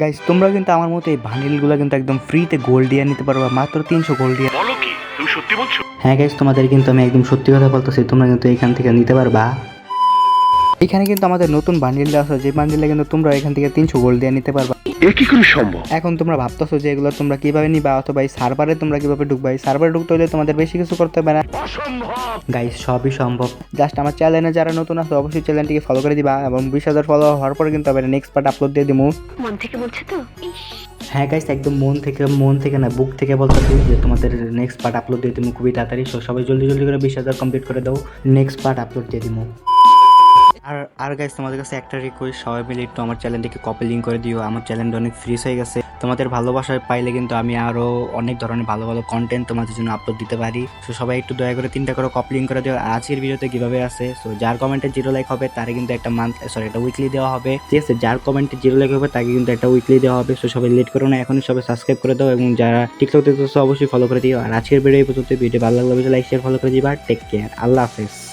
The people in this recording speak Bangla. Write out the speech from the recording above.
গাইস তোমরা কিন্তু আমার মতো এই বান্ডিলগুলো কিন্তু একদম ফ্রিতে গোল্ড দিয়ে নিতে পারবা মাত্র তিনশো গোল্ড দিয়ে। বলো কি? তুমি সত্যি বলছো? হ্যাঁ গাইজ তোমাদের কিন্তু আমি একদম সত্যি কথা বলতেছি। তোমরা কিন্তু এখান থেকে নিতে পারবা। এখানে কিন্তু আমাদের নতুন বান্ডিল আছে। যে বান্ডিলটা কিন্তু তোমরা এখান থেকে তিনশো গোল্ড দিয়ে নিতে পারবা। এ কি করে সম্ভব? এখন তোমরা ভাবতেছো যে এগুলো তোমরা কীভাবে নিবা অথবা এই সার্ভারে তোমরা কীভাবে ঢুকবা? এই সার্ভারে ঢুকতে হলে তোমাদের বেশি কিছু করতে হবে না। গাইস সবই সম্ভব। জাস্ট আমার চ্যানেলে যারা নতুন আছে অবশ্যই চ্যানেলটিকে ফলো করে দিবা এবং বিশ হাজার ফলো হওয়ার পরে কিন্তু আবার নেক্সট পার্ট আপলোড দিয়ে দিবো মন থেকে বলছো তো? হ্যাঁ গাইস একদম মন থেকে মন থেকে না বুক থেকে বলতেছি যে তোমাদের নেক্সট পার্ট আপলোড দিয়ে দিবো খুবই তাড়াতাড়ি। সবাই জলদি জলদি করে বিশ হাজার কমপ্লিট করে দাও। নেক্সট পার্ট আপলোড দিয়ে দিবো আর আর গাইস তোমাদের কাছে একটা রিকোয়েস্ট সবাই মিলে একটু আমার চ্যানেলটিকে কপি লিঙ্ক করে দিও। আমার চ্যানেলটা অনেক ফ্রিজ হয়ে গেছে। তোমাদের ভালোবাসায় পাইলে কিন্তু আমি আরও অনেক ধরনের ভালো ভালো কন্টেন্ট তোমাদের জন্য আপলোড দিতে পারি। সো সবাই একটু দয়া করে তিনটা করে কপি লিঙ্ক করে দিও। আর আজকের ভিডিওতে কীভাবে আছে? সো যার কমেন্টে জিরো লাইক হবে তারে কিন্তু একটা মান্থ সরি একটা উইকলি দেওয়া হবে। ঠিক আছে? যার কমেন্টে জিরো লাইক হবে, তাকে কিন্তু একটা উইকলি দেওয়া হবে। সো সবাই লেট করো না, এখনই সবাই সাবস্ক্রাইব করে দাও এবং যারা টিকটক দেখতেছো, অবশ্যই ফলো করে দিও। আর আজকের ভিডিও এই পর্যন্ত ভিডিও ভালো লাগলে লাইক শেয়ার ফলো করে দিবা। টেক কেয়ার আল্লাহ হাফেজ।